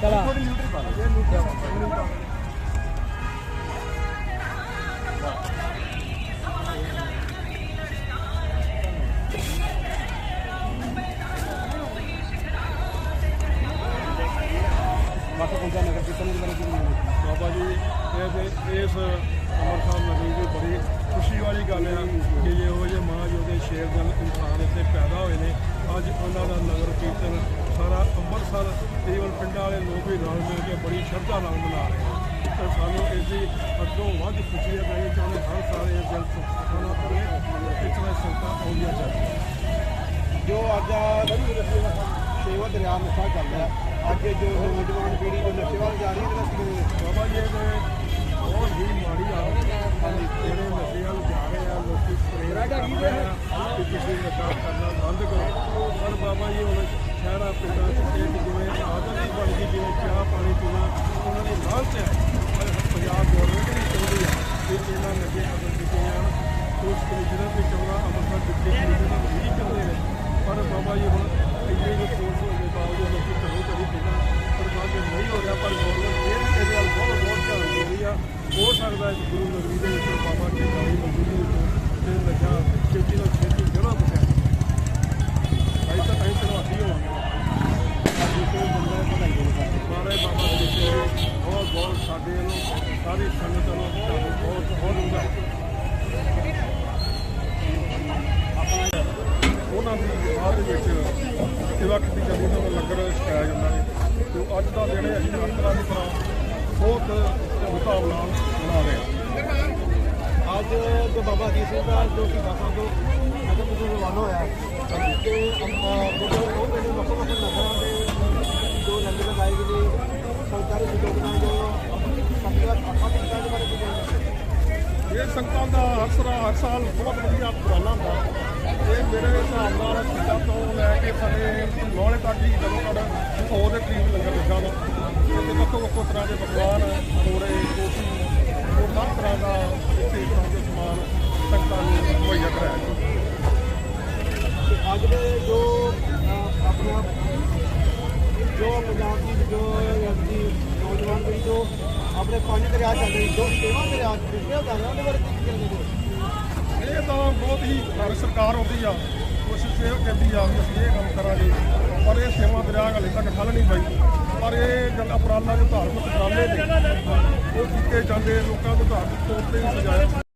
ਚਲਾ। ਨਿਊਟਰੀ ਪਾ ਲਓ ਇਹ ਨਿਊਟਰੀ ਪਾ ਲਓ ਮਾਤਾ ਪੂਜਾ ਨਗਰ ਕੀਰਤਨ ਦੇ ਬਾਰੇ ਕੀ ਬਾਬਾ ਜੀ ਇਹ ਇਸ ਅਮਰ ਸਾਹਿਬ ਨਗਰ ਦੀ ਬੜੀ ਖੁਸ਼ੀ ਵਾਲੀ ਗੱਲ ਹੈ ਕਿ ਇਹੋ ਜਿਹੇ ਸ਼ੇਰ ਜਨ ਇਨਸਾਨ ਇੱਥੇ ਪੈਦਾ ਹੋਏ ਨੇ। ਅੱਜ ਉਹਨਾਂ ਦਾ ਨਗਰ ਕੀਰਤਨ ਸਾਰਾ ਅੰਮ੍ਰਿਤਸਰ ਈਵਨ ਪਿੰਡਾਂ ਵਾਲੇ ਲੋਕ ਵੀ ਨਾਲ ਮਿਲ ਕੇ ਬੜੀ ਸ਼ਰਧਾ ਨਾਲ ਮਨਾ ਰਹੇ ਆ ਤੇ ਸਾਨੂੰ ਇਸ ਦੀ ਅੱਗੋਂ ਵੱਧ ਖੁਸ਼ੀ ਹੈ ਕਿ ਚਾਹੁੰਦੇ ਹਰ ਸਾਲ ਇਹ ਦਿਲ ਤੋਂ ਖਾਣਾ ਕਰੇ ਤਰ੍ਹਾਂ ਸੰਤਾਂ ਆਉਂਦੀਆਂ ਚਾਹੀਦੀਆਂ ਜੋ ਅੱਜ ਸੇਵਾ ਦਰਿਆ ਨਸ਼ਾ ਚੱਲ ਰਿਹਾ। ਅੱਜ ਜੋ ਨੌਜਵਾਨ ਪੀੜ੍ਹੀ ਜੋ ਨਸ਼ੇ ਵੱਲ ਜਾ ਰਹੀ ਹੈ ਬਾਬਾ ਜੀ ਇਹ ਬਹੁਤ ਹੈ ਜਿਹੜੇ ਨਸ਼ੇ ਵੱਲ ਜਾ ਰਹੇ ਆ ਲੋਕੀ ਪ੍ਰੇਰਿਤ ਕਰ ਰਹੇ ਆ ਕਿ ਕਿਸੇ ਨਸ਼ਾ ਕਰਨਾ ਬੰਦ ਕਰੋ ਪਰ ਬਾਬਾ ਜੀ ਹੁਣ ਸ਼ਹਿਰਾਂ ਪਿੰਡਾਂ ਚ ਜਿਵੇਂ ਆਦਤ ਹੀ ਬਣ ਜਿਵੇਂ ਚਾਹ ਪਾਣੀ ਪੀਣਾ, ਉਹਨਾਂ ਦੀ ਲਾਲਚ ਹੈ। ਪਰ ਪੰਜਾਬ ਗੌਰਮੈਂਟ ਵੀ ਚਾਹੁੰਦੀ ਆ ਕਿ ਇਹਨਾਂ ਨਸ਼ੇ ਖਤਮ ਕੀਤੇ ਜਾਣ ਉਸ ਕਮਿਸ਼ਨਰ ਵੀ ਚਾਹੁੰਦਾ ਅੰਮ੍ਰਿਤਸਰ ਦਿੱਤੇ ਕਮਿਸ਼ਨਰ ਵੀ ਚਾਹੁੰਦੇ ਨੇ। ਪਰ ਬਾਬਾ ਜੀ ਹੁਣ ਇੰਨੇ ਵੀ ਕੋਰਸ ਹੋਣ ਦੇ ਬਾਵਜੂਦ ਲੋਕੀ ਘਰੋਂ ਘਰੀ ਪੀਣਾ ਪਰ ਨਹੀਂ ਹੋ ਰਿਹਾ, ਪਰ ਗੌਰਮੈਂਟ ਫੇਰ ਵੀ ਇਹਦੇ ਵੱਲ ਬਹੁਤ ਬਹੁਤ ਧਿਆਨ ਦੇ ਰਹੀ ਆ। ਹੋ ਸਕਦਾ ਹੈ ਗੁਰੂ ਨਗਰੀ ਦੇ ਸਾਰੀ ਸੰਗਤ ਵੱਲੋਂ ਤੁਹਾਨੂੰ ਬਹੁਤ ਬਹੁਤ ਉਹਨਾਂ ਦੀ ਬਾਅਦ ਵਿੱਚ ਸੇਵਾ ਕੀਤੀ ਜਾਂਦੀ ਉਹਨਾਂ ਨੂੰ ਲੰਗਰ ਛਕਾਇਆ ਜਾਂਦਾ ਹੈ ਤੇ ਅੱਜ ਦਾ ਦਿਨ ਹੈ ਅਸੀਂ ਹਰ ਦੀ ਤਰ੍ਹਾਂ ਬਹੁਤ ਮੁਕਾਬ ਨਾਲ ਮਨਾ ਰਹੇ ਹਾਂ ਅੱਜ ਜੋ ਬਾਬਾ ਜੀ ਸਿੰਘ ਦਾ ਜੋ ਕਿ ਬਾਬਾ ਤੋਂ ਅਗਰ ਤੁਸੀਂ ਰਵਾਨਾ ਹੋਇਆ ਤੇ ਆਪਾਂ ਜਦੋਂ ਉਹ ਵੇਲੇ ਵੱਖ ਵੱਖ ਨਗਰਾਂ ਦੇ ਜੋ ਲੰਗਰ ਲਗਾਏ ਗਏ ਸਰਕਾਰੀ ਸਹਿਯੋਗ ਨਾਲ ਜੋ ਸੰਗਤ ਆਪਾਂ ਇਹ ਸੰਗਤਾਂ ਦਾ ਹਰ ਸਾਲ ਹਰ ਸਾਲ ਬਹੁਤ ਵਧੀਆ ਉਪਰਾਲਾ ਹੁੰਦਾ। ਇਹ ਮੇਰੇ ਹਿਸਾਬ ਨਾਲ ਸਿੱਧਾ ਤੋਂ ਲੈ ਕੇ ਸਾਡੇ ਲੋਹਲੇ ਤੱਕ ਹੀ ਜਦੋਂ ਤੱਕ 100 ਦੇ ਕਰੀਬ ਲੰਗਰ ਲੱਗਾ ਵਾ ਤੇ ਵੱਖੋ ਵੱਖੋ ਤਰ੍ਹਾਂ ਦੇ ਪਕਵਾਨ ਤੋੜੇ ਕੋਫੀ ਉਹ ਹਰ ਤਰ੍ਹਾਂ ਦਾ ਇੱਥੇ ਤਰ੍ਹਾਂ ਦੇ ਸਮਾਨ ਸੰਗਤਾਂ ਨੂੰ ਮੁਹੱਈਆ ਕਰਾਇਆ ਅੱਜ ਦੇ ਜੋ ਆਪਣਾ ਜੋ ਪੰਜਾਬ ਦੀ, ਜੋ ਨੌਜਵਾਨ ਪੀੜ੍ਹੀ ਜੋ ਆਪਣੇ ਪੰਜ ਦਰਿਆ ਚੱਲ ਰਹੀ ਜੋ ਸੇਵਾ ਦਰਿਆ ਪਿਛਲੇ ਜਾ ਰਿਹਾ ਉਹਦੇ ਬਾਰੇ ਕੀ ਕਹਿੰਦੇ ਇਹ ਤਾਂ ਬਹੁਤ ਹੀ ਭਾਰਤ ਸਰਕਾਰ ਆਉਂਦੀ ਆ ਕੋਸ਼ਿਸ਼ ਇਹ ਕਹਿੰਦੀ ਆ ਵੀ ਅਸੀਂ ਇਹ ਕੰਮ ਕਰਾਂਗੇ, ਪਰ ਇਹ ਸੇਵਾ ਦਰਿਆ ਹਾਲੇ ਤੱਕ ਠੱਲ ਨਹੀਂ ਪਈ। ਪਰ ਇਹ ਗੱਲ ਉਪਰਾਲਾ ਜੋ ਧਾਰਮਿਕ ਉਪਰਾਲੇ ਨੇ, ਉਹ ਕੀਤੇ ਜਾਂਦੇ ਲੋਕਾਂ ਨੂੰ ਧਾਰਮਿਕ ਤੌਰ ਤੇ ਵੀ ਸਜਾਇਆ